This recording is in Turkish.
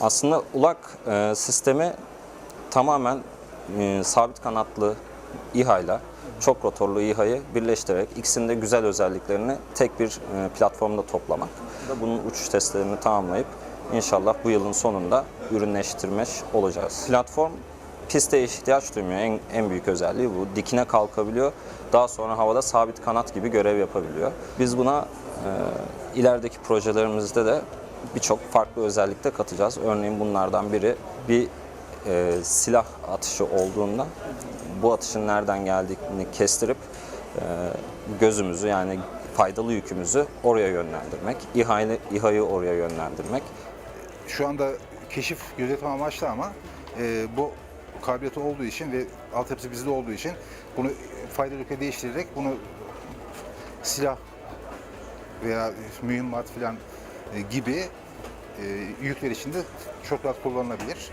Aslında ulak e, sistemi tamamen e, sabit kanatlı İHA ile çok rotorlu İHA'yı birleştirerek ikisinin de güzel özelliklerini tek bir e, platformda toplamak. Bunun uçuş testlerini tamamlayıp inşallah bu yılın sonunda ürünleştirmiş olacağız. Platform piste ihtiyaç duymuyor. En, en büyük özelliği bu. Dikine kalkabiliyor. Daha sonra havada sabit kanat gibi görev yapabiliyor. Biz buna e, ilerideki projelerimizde de birçok farklı özellik de katacağız. Örneğin bunlardan biri bir e, silah atışı olduğunda bu atışın nereden geldiğini kestirip e, gözümüzü yani faydalı yükümüzü oraya yönlendirmek, İHA'yı, İHA'yı oraya yönlendirmek. Şu anda keşif gözetim amaçlı ama e, bu kabiliyeti olduğu için ve altyapısı bizde olduğu için bunu faydalı ülke değiştirerek bunu silah veya mühimmat falan e, gibi e, yükler içinde çok rahat kullanılabilir.